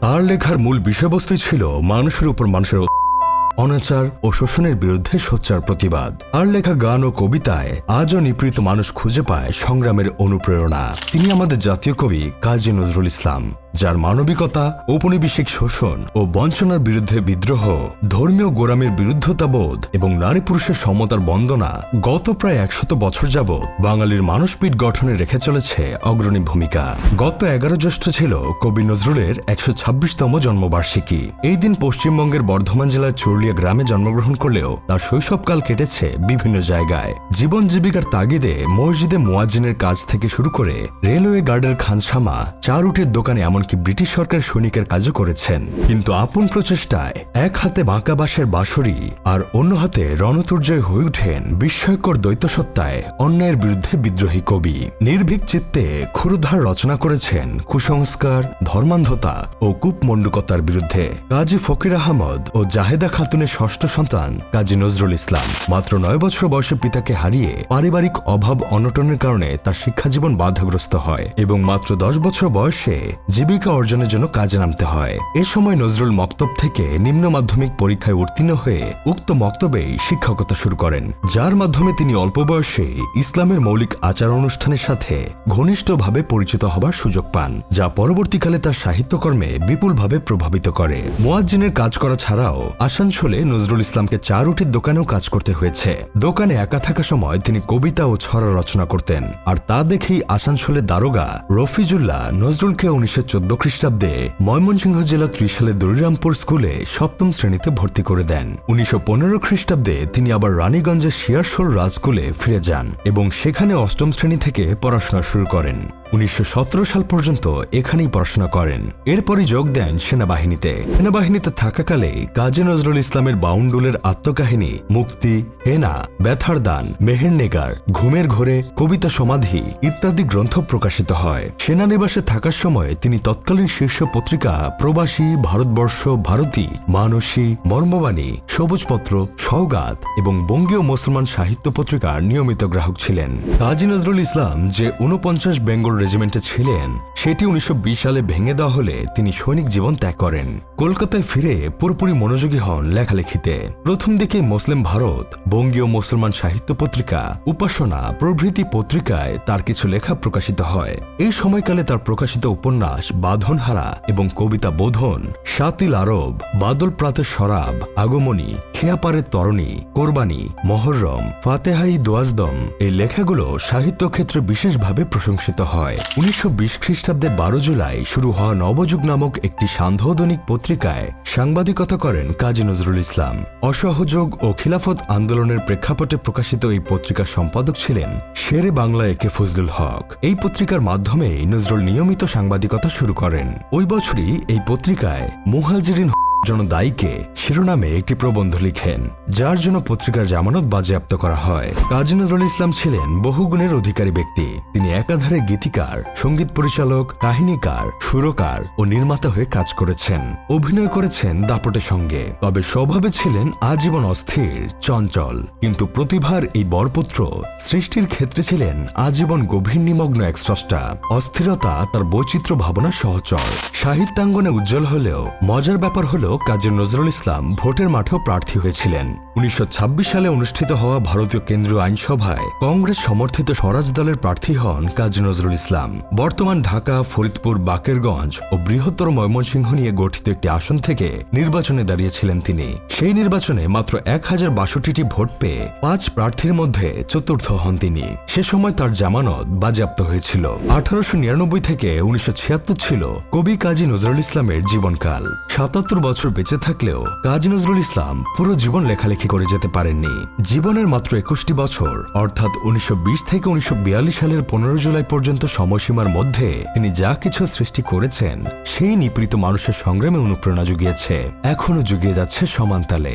তার লেখার মূল বিষয়বস্তু ছিল মানুষের উপর মানুষের অনাচার ও শোষণের বিরুদ্ধে সোচ্চার প্রতিবাদ। আর লেখা গান ও কবিতায় আজও নিপৃত মানুষ খুঁজে পায় সংগ্রামের অনুপ্রেরণা। তিনি আমাদের জাতীয় কবি কাজী নজরুল ইসলাম। যার মানবিকতা, ঔপনিবেশিক শোষণ ও বঞ্চনার বিরুদ্ধে বিদ্রোহ, ধর্মীয় গোরামের বিরুদ্ধতাবোধ এবং নারী পুরুষের সমতার বন্দনা গত প্রায় একশত বছর যাবৎ বাঙালির মানসপিঠ গঠনে রেখে চলেছে অগ্রণী ভূমিকা। গত এগারো জ্যৈষ্ঠ ছিল কবি নজরুলের একশো ছাব্বিশতম জন্মবার্ষিকী। এই দিন পশ্চিমবঙ্গের বর্ধমান জেলার চুরুলিয়া গ্রামে জন্মগ্রহণ করলেও তার শৈশবকাল কেটেছে বিভিন্ন জায়গায়। জীবন জীবিকার তাগিদে মসজিদে মোয়াজ্জিনের কাজ থেকে শুরু করে রেলওয়ে গার্ডের খানসামা চা রুটির দোকানে এমনকি ব্রিটিশ সরকার সৈনিকের কাজও করেছেন। কিন্তু আপন প্রচেষ্টায় এক হাতে বাঁকা বাঁশের বাঁশরি আর অন্য হাতে রণতুর্জয় হয়ে ওঠেন বিস্ময়কর দ্বৈতসত্তায় অন্যায়ের বিরুদ্ধে বিদ্রোহী কবি। নির্ভীক চিত্তে ক্ষুরধার রচনা করেছেন কুসংস্কার, ধর্মান্ধতা ও কূপমণ্ডুকতার বিরুদ্ধে কাজী ফকির আহমদ ও জাহেদা খাতুনের ষষ্ঠ সন্তান কাজী নজরুল ইসলাম। মাত্র নয় বছর বয়সে পিতাকে হারিয়ে পারিবারিক অভাব অনটনের কারণে তার শিক্ষাজীবন বাধাগ্রস্ত হয় এবং মাত্র দশ বছর বয়সে জীবিকা অর্জনের জন্য কাজে নামতে হয়। এ সময় নজরুল মক্তব থেকে নিম্ন মাধ্যমিক পরীক্ষায় উত্তীর্ণ হয়ে উক্ত মক্তবেই শিক্ষকতা শুরু করেন। যার মাধ্যমে তিনি অল্প বয়সে ইসলামের মৌলিক আচার অনুষ্ঠানের সাথে ঘনিষ্ঠভাবে পরিচিত হবার সুযোগ পান, যা পরবর্তীকালে তার সাহিত্যকর্মে বিপুলভাবে প্রভাবিত করে। মোয়াজ্জিনের কাজ করা ছাড়াও আসানসোলে নজরুল ইসলামকে চা রুটির দোকানেও কাজ করতে হয়েছে। দোকানে একা থাকা সময় তিনি কবিতা ও ছড়া রচনা করতেন। আর তা দেখেই আসানসোলের দারোগা রফিজুল্লাহ নজরুলকে উনিশশো চোদ্দ খ্রিস্টাব্দে ময়মনসিংহ জেলা ত্রিশালে দরিরামপুর স্কুলে সপ্তম শ্রেণীতে ভর্তি করে দেন। উনিশশো পনেরো খ্রিস্টাব্দে তিনি আবার রানীগঞ্জের রাজ স্কুলে ফিরে যান এবং সেখানে অষ্টম শ্রেণি থেকে পড়াশোনা শুরু করেন। উনিশশো সতেরো সাল পর্যন্ত এখানেই পড়াশোনা করেন। এরপরই যোগ দেন সেনাবাহিনীতে। সেনাবাহিনীতে থাকাকালে কাজী নজরুল ইসলামের বাউন্ডুলের আত্মকাহিনী মুক্তি, হেনা, ব্যথার দান মেহেরনেগার ঘুমের ঘোরে, কবিতা সমাধি ইত্যাদি গ্রন্থ প্রকাশিত হয়। সেনানিবাসে থাকার সময় তিনি তৎকালীন শীর্ষ পত্রিকা প্রবাসী, ভারতবর্ষ, ভারতী, মানসী, মর্মবাণী, সবুজপত্র সৌগাত এবং বঙ্গীয় মুসলমান সাহিত্য পত্রিকার নিয়মিত গ্রাহক ছিলেন। কাজী নজরুল ইসলাম যে উনপঞ্চাশ বেঙ্গল রেজিমেন্টে ছিলেন। সেটি উনিশশো সালে ভেঙে দেওয়া হলে তিনি সৈনিক জীবন ত্যাগ করেন। কলকাতায় ফিরে পুরোপুরি মনোযোগী হন লেখালেখিতে। প্রথম দিকে মুসলিম ভারত, বঙ্গীয় মুসলমান সাহিত্য পত্রিকা, উপাসনা, প্রভৃতি পত্রিকায় তার কিছু লেখা প্রকাশিত হয়। এই সময়কালে তার প্রকাশিত উপন্যাস বাঁধনহারা এবং কবিতা বোধন সাতিল আরব, বাদল প্রাতের শরাব, আগমনী, খেয়াপারের তরণী, কোরবানি, মহরম, ফাতেহাই দোয়াজদম এই লেখাগুলো সাহিত্য ক্ষেত্রে বিশেষভাবে প্রশংসিত হয়। উনিশশো বিশ খ্রিস্টাব্দের বারো জুলাই শুরু হওয়া নবযুগ নামক একটি সান্ধ্যদনিক পত্রিকায় সাংবাদিকতা করেন কাজী নজরুল ইসলাম। অসহযোগ ও খিলাফত আন্দোলনের প্রেক্ষাপটে প্রকাশিত এই পত্রিকার সম্পাদক ছিলেন শেরে বাংলা একে ফজলুল হক। এই পত্রিকার মাধ্যমেই নজরুল নিয়মিত সাংবাদিকতা শুরু করেন। ওই বছরই এই পত্রিকায় মুহাজিরিন জন্য দায়ীকে শিরোনামে একটি প্রবন্ধ লিখেন, যার জন্য পত্রিকার জামানত বাজেয়াপ্ত করা হয়। কাজী নজরুল ইসলাম ছিলেন বহুগুণের অধিকারী ব্যক্তি। তিনি একাধারে গীতিকার, সংগীত পরিচালক, কাহিনীকার, সুরকার ও নির্মাতা হয়ে কাজ করেছেন। অভিনয় করেছেন দাপটের সঙ্গে। তবে স্বভাবে ছিলেন আজীবন অস্থির, চঞ্চল। কিন্তু প্রতিভার এই বরপুত্র সৃষ্টির ক্ষেত্রে ছিলেন আজীবন গভীর নিমগ্ন এক স্রষ্টা। অস্থিরতা তার বৈচিত্র্য ভাবনা সহচর। সাহিত্যাঙ্গনে উজ্জ্বল হলেও, মজার ব্যাপার হল কাজী নজরুল ইসলাম ভোটের মাঠেও প্রার্থী হয়েছিলেন। উনিশশো ছাব্বিশ সালে অনুষ্ঠিত হওয়া ভারতীয় কেন্দ্রীয় আইনসভায় কংগ্রেস সমর্থিত স্বরাজ দলের প্রার্থী হন কাজী নজরুল ইসলাম। বর্তমান ঢাকা, ফরিদপুর, বাকেরগঞ্জ ও বৃহত্তর ময়মনসিংহ নিয়ে গঠিত একটি আসন থেকে নির্বাচনে দাঁড়িয়েছিলেন তিনি। সেই নির্বাচনে মাত্র এক হাজার বাষট্টিটি ভোট পেয়ে পাঁচ প্রার্থীর মধ্যে চতুর্থ হন তিনি। সে সময় তার জামানত বাজেয়াপ্ত হয়েছিল। আঠারোশো নিরানব্বই থেকে উনিশশো ছিয়াত্তর ছিল কবি কাজী নজরুল ইসলামের জীবনকাল। সাতাত্তর বছর বেঁচে থাকলেও কাজী নজরুল ইসলাম পুরো জীবন লেখালেখি করে যেতে পারেননি। জীবনের মাত্র একুশটি বছর, অর্থাৎ উনিশশো বিশ থেকে উনিশশো বিয়াল্লিশ সালের পনেরো জুলাই পর্যন্ত সময়সীমার মধ্যে তিনি যা কিছু সৃষ্টি করেছেন, সেই নিপীড়িত মানুষের সংগ্রামে অনুপ্রেরণা জুগিয়েছে। এখনও জুগিয়ে যাচ্ছে সমানতালে